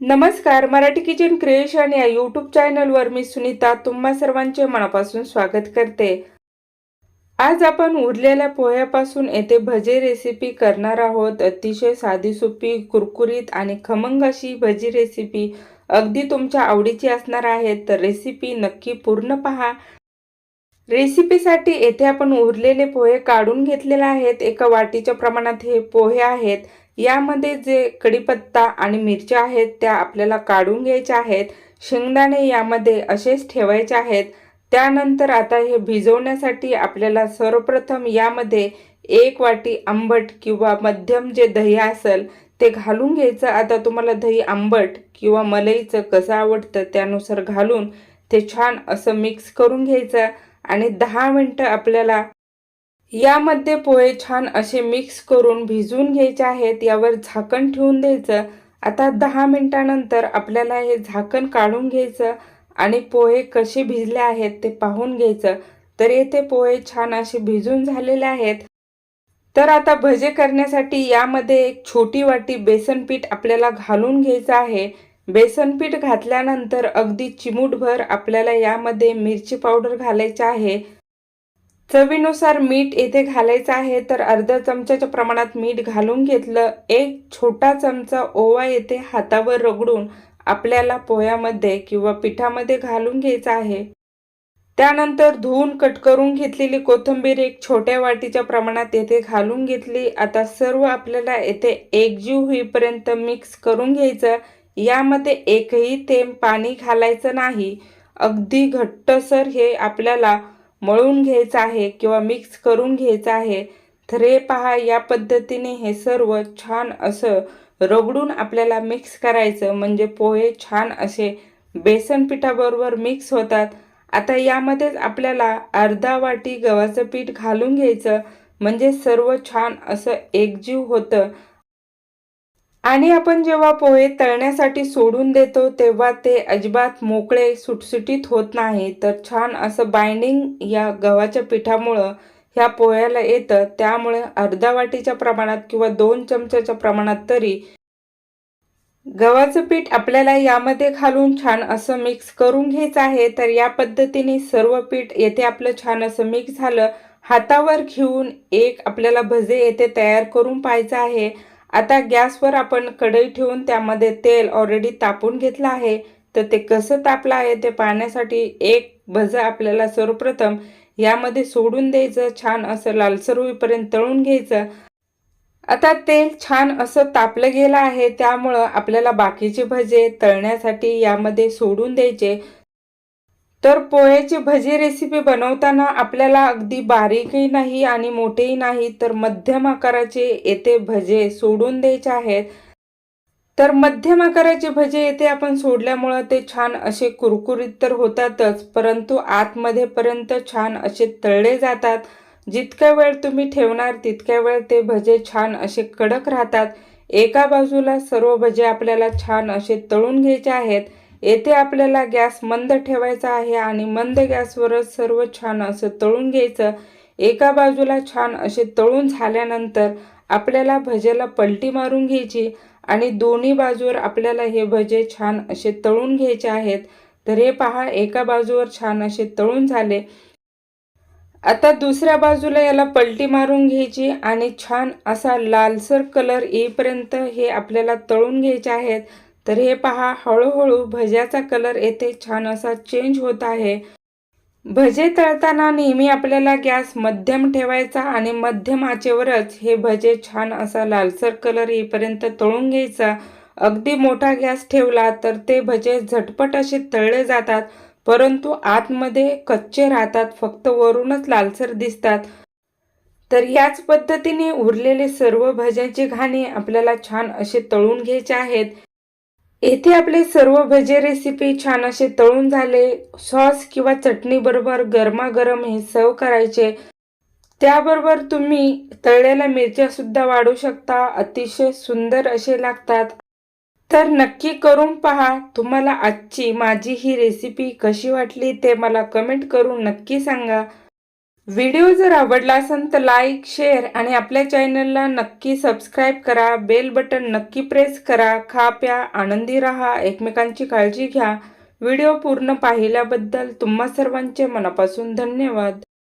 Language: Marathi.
नमस्कार मराठी किचन क्रिएशन या यूट्यूब चॅनलवर मी सुनीता तुम्हा सर्वांचे मनापासून स्वागत करते. आज आपण उरलेल्या पोह्यापासून येथे भजे रेसिपी करणार आहोत. अतिशय साधी सोपी कुरकुरीत आणि खमंग अशी भजी रेसिपी अगदी तुमच्या आवडीची असणार आहे. तर रेसिपी नक्की पूर्ण पहा. रेसिपीसाठी येथे आपण उरलेले पोहे काढून घेतलेले आहेत. एका वाटीच्या प्रमाणात हे पोहे आहेत. यामध्ये जे कढीपत्ता आणि मिरच्या आहेत त्या आपल्याला काढून घ्यायच्या आहेत. शेंगदाणे यामध्ये असेच ठेवायचे आहेत. त्यानंतर आता हे भिजवण्यासाठी आपल्याला सर्वप्रथम यामध्ये एक वाटी आंबट किंवा मध्यम जे दही असेल ते घालून घ्यायचं. आता तुम्हाला दही आंबट किंवा मलईचं कसं आवडतं त्यानुसार घालून ते छान असं मिक्स करून घ्यायचं. आणि दहा मिनटं आपल्याला यामध्ये पोहे छान असे मिक्स करून भिजवून घ्यायचे आहेत. यावर झाकण ठेवून द्यायचं. आता दहा मिनटानंतर आपल्याला हे झाकण काढून घ्यायचं आणि पोहे कसे भिजले आहेत ते पाहून घ्यायचं. तर येथे पोहे छान असे भिजून झालेले आहेत. तर आता भजे करण्यासाठी यामध्ये एक छोटी वाटी बेसन पीठ आपल्याला घालून घ्यायचं आहे. बेसन पीठ घातल्यानंतर अगदी चिमूटभर आपल्याला यामध्ये मिरची पावडर घालायची आहे. चवीनुसार मीठ येथे घालायचं आहे तर अर्धा चमच्याच्या प्रमाणात मीठ घालून घेतलं. एक छोटा चमचा ओवा येथे हातावर रगडून आपल्याला पोह्यामध्ये किंवा पिठामध्ये घालून घ्यायचं आहे. त्यानंतर धुवून कट करून घेतलेली कोथिंबीर एक छोट्या वाटीच्या प्रमाणात येथे घालून घेतली. आता सर्व आपल्याला येथे एकजीव होईपर्यंत मिक्स करून घ्यायचं. यामध्ये एकही थेंब पाणी घालायचं नाही. अगदी घट्टसर हे आपल्याला मळून घ्यायचं आहे किंवा मिक्स करून घ्यायचं आहे तर हे पहा या पद्धतीने हे सर्व छान असं रगडून आपल्याला मिक्स करायचं. म्हणजे पोहे छान असे बेसन पिठाबरोबर मिक्स होतात. आता यामध्येच आपल्याला अर्धा वाटी गव्हाचं पीठ घालून घ्यायचं. म्हणजे सर्व छान असं एकजीव होतं. आणि आपण जेव्हा पोहे तळण्यासाठी सोडून देतो तेव्हा ते अजिबात मोकळे सुटसुटीत होत नाही. तर छान असं बाइंडिंग या गव्हाच्या पिठामुळं ह्या पोह्याला येतं. त्यामुळे अर्धा वाटीच्या प्रमाणात किंवा दोन चमच्याच्या प्रमाणात तरी गव्हाचं पीठ आपल्याला यामध्ये घालून छान असं मिक्स करून घ्यायचं आहे. तर या पद्धतीने सर्व पीठ येथे आपलं छान असं मिक्स झालं. हातावर घेऊन एक आपल्याला भजे येथे तयार करून पाहायचं आहे. आता गॅसवर आपण कढई ठेवून त्यामध्ये तेल ऑलरेडी तापून घेतलं आहे. तर ते कसं तापलं आहे ते पाहण्यासाठी एक भजं आपल्याला सर्वप्रथम यामध्ये सोडून द्यायचं छान असं लालसर होईपर्यंत तळून घ्यायचं. आता तेल छान असं तापलं गेलं आहे त्यामुळं आपल्याला बाकीचे भजे तळण्यासाठी यामध्ये सोडून द्यायचे. तर पोह्याची भजी रेसिपी बनवताना आपल्याला अगदी बारीकही नाही आणि मोठेही नाही तर मध्यम आकाराचे येथे भजे सोडून द्यायचे आहेत. तर मध्यम आकाराचे भजे येथे आपण सोडल्यामुळं ते छान असे कुरकुरीत तर होतातच परंतु आतमध्येपर्यंत छान असे तळले जातात. जितक्या वेळ तुम्ही ठेवणार तितक्या वेळ ते भजे छान असे कडक राहतात. एका बाजूला सर्व भजे आपल्याला छान असे तळून घ्यायचे आहेत. येथे आपल्याला गॅस मंद ठेवायचा आहे आणि मंद गॅसवरच सर्व छान असं तळून घ्यायचं. एका बाजूला छान असे तळून झाल्यानंतर आपल्याला भजेला पलटी मारून घ्यायची आणि दोन्ही बाजूवर आपल्याला हे भजे छान असे तळून घ्यायचे आहेत. तर हे पहा एका बाजूवर छान असे तळून झाले. आता दुसऱ्या बाजूला याला पलटी मारून घ्यायची आणि छान असा लालसर कलर येईपर्यंत हे आपल्याला तळून घ्यायचे आहेत. तर हे पहा हळूहळू भज्याचा कलर येथे छान असा चेंज होत आहे. भजे तळताना नेहमी आपल्याला गॅस मध्यम ठेवायचा आणि मध्यम आचेवरच हे भजे छान असा लालसर कलर येईपर्यंत तळून घ्यायचा. अगदी मोठा गॅस ठेवला तर ते भजे झटपट असे तळले जातात परंतु आतमध्ये कच्चे राहतात फक्त वरूनच लालसर दिसतात. तर याच पद्धतीने उरलेले सर्व भज्यांची घाणे आपल्याला छान असे तळून घ्यायचे आहेत. येथे आपले सर्व भजे रेसिपी छान असे तळून झाले. सॉस किंवा चटणी बरोबर गरमागरम हे सर्व करायचे. त्याबरोबर तुम्ही तळलेल्या मिरच्या सुद्धा वाढू शकता. अतिशय सुंदर असे लागतात. तर नक्की करून पहा. तुम्हाला आजची माझी ही रेसिपी कशी वाटली ते मला कमेंट करून नक्की सांगा. व्हिडिओ जर आवडला असेल तर लाईक शेअर आणि आपल्या चॅनलला नक्की सबस्क्राईब करा. बेल बटन नक्की प्रेस करा. खा प्या आनंदी राहा. एकमेकांची काळजी घ्या. व्हिडिओ पूर्ण पाहिल्याबद्दल तुम्हा सर्वांचे मनापासून धन्यवाद.